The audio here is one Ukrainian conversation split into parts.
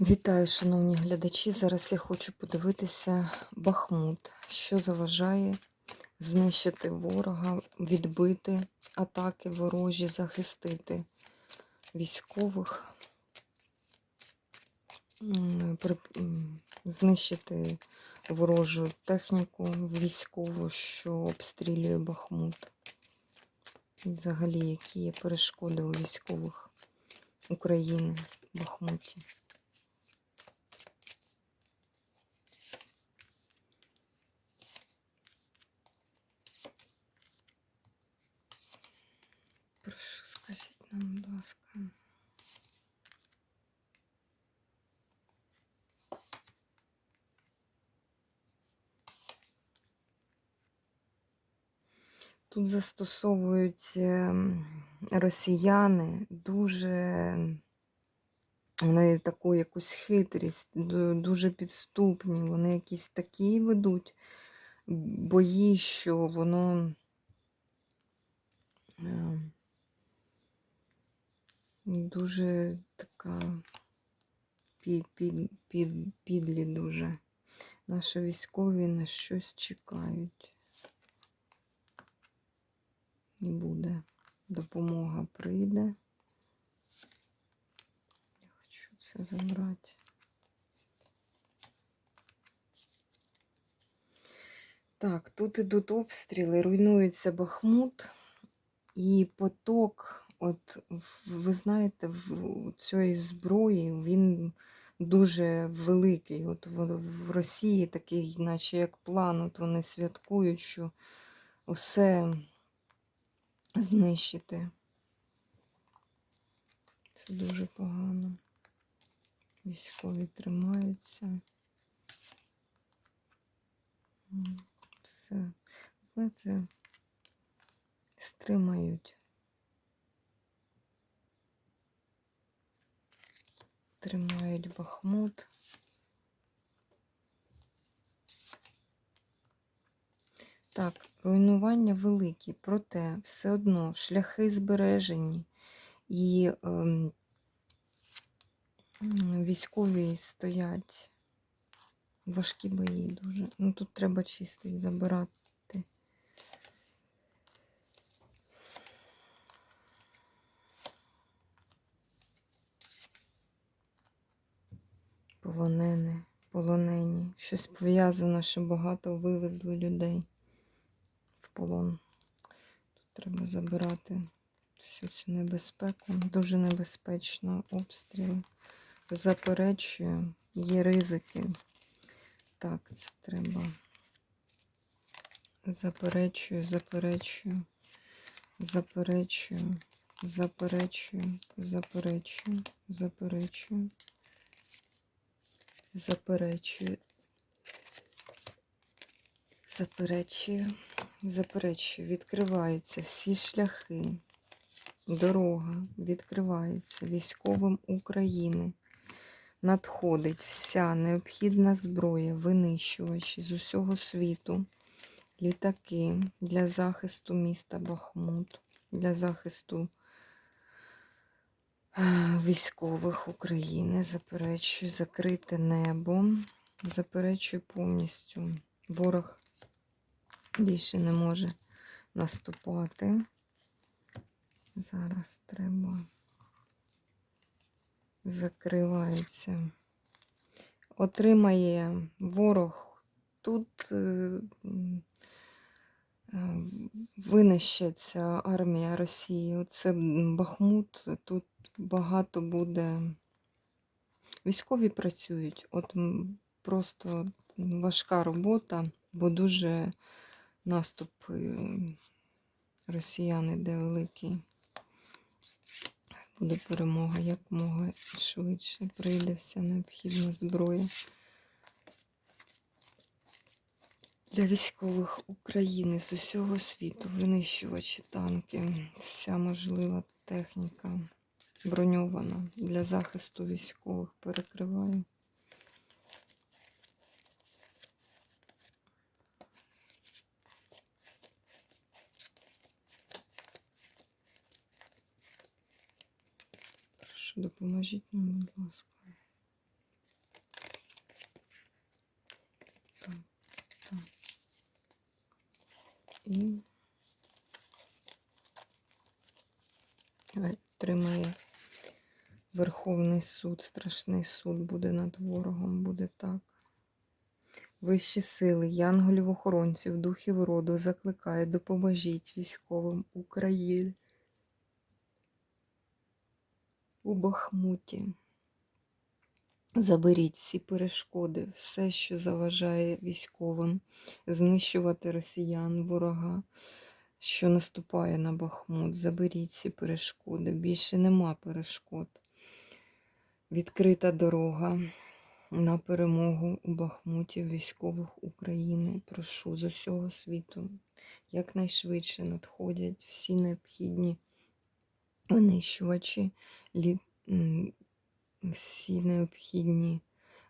Вітаю, шановні глядачі. Зараз я хочу подивитися Бахмут, що заважає знищити ворога, відбити атаки ворожі, захистити військових, знищити ворожу техніку військову, що обстрілює Бахмут. Взагалі, які є перешкоди у військових України в Бахмуті. Прошу, скажіть нам, будь. Тут застосовують ем, росіяни дуже вони таку якусь хитрість, дуже підступні. Вони якісь такі ведуть бої, що воно. Дуже така під, під, під, підлі дуже. Наші військові на щось чекають. І буде. Допомога прийде. Я хочу це забрати. Так, тут ідуть обстріли, руйнується Бахмут і поток, от ви знаєте, в цієї зброї він дуже великий. От в, Росії такий, наче як план, от вони святкують, що усе знищити. Це дуже погано. Військові тримаються. Все. Знаєте, стримають. Тримають Бахмут. Так, руйнування великі, проте все одно шляхи збережені і м, військові стоять. Важкі бої дуже. Ну тут треба чистий забирати. Полонени, полонені. Щось пов'язано, що багато вивезли людей в полон. Тут треба забирати всю цю небезпеку. Дуже небезпечно обстріли. Заперечую, є ризики. Так, це треба. Заперечую, заперечую, заперечую, заперечую, заперечую, заперечую, заперечую, заперечую, заперечую. Відкриваються всі шляхи. Дорога відкривається військовим України. Надходить вся необхідна зброя, винищувачі з усього світу, літаки для захисту міста Бахмут, для захисту військових України. Заперечую закрите небо. Заперечую повністю. Ворог більше не може наступати. Зараз треба. Закривається. Отримає ворог. Тут е, винищиться армія Росії. Оце Бахмут, тут багато буде. Військові працюють. От просто важка робота, бо дуже наступ е, росіян іде великий. Буде перемога якомога швидше. Прийде вся необхідна зброя для військових України з усього світу. Винищувачі, танки, вся можлива техніка броньована для захисту військових. Перекриваю. Прошу, допоможіть нам, будь ласка. І тримає Верховний суд, страшний суд буде над ворогом, буде так. Вищі сили, янголів охоронців, духів роду закликає, допоможіть військовим України у Бахмуті. Заберіть всі перешкоди, все, що заважає військовим, знищувати росіян, ворога, що наступає на Бахмут. Заберіть ці перешкоди. Більше нема перешкод. Відкрита дорога на перемогу у Бахмуті військових України. Прошу з усього світу. Якнайшвидше надходять всі необхідні винищувачі, всі необхідні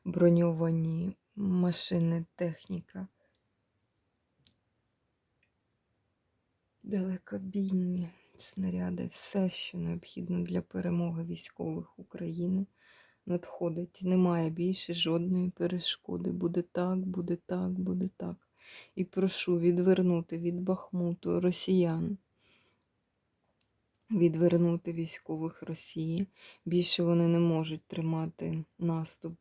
броньовані машини, техніка. Далекобійні снаряди, все, що необхідно для перемоги військових України, надходить. Немає більше жодної перешкоди. Буде так, буде так, буде так. І прошу відвернути від Бахмуту росіян, відвернути військових Росії. Більше вони не можуть тримати наступ,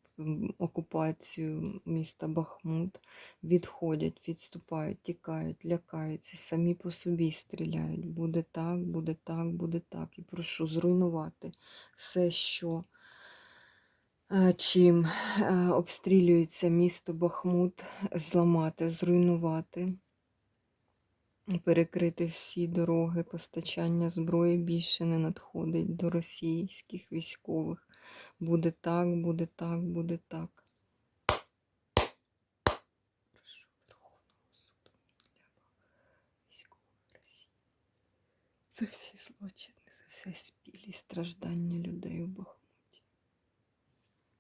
окупацію міста Бахмут. Відходять, відступають, тікають, лякаються, самі по собі стріляють. Буде так, буде так, буде так. І прошу зруйнувати все, що е, чим е, обстрілюється місто Бахмут, зламати, зруйнувати, перекрити всі дороги, постачання зброї більше не надходить до російських військових. Буде так, буде так, буде так. За всі злочини, за все спілі страждання людей у Бахмуті.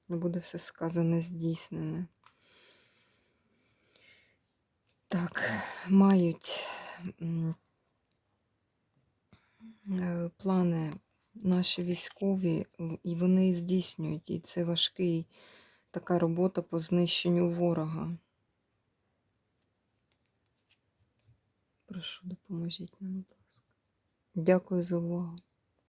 Буде все сказане, здійснене. Так, мають плани наші військові, і вони здійснюють. І це важкий така робота по знищенню ворога. Прошу, допоможіть нам, будь ласка. Дякую за увагу.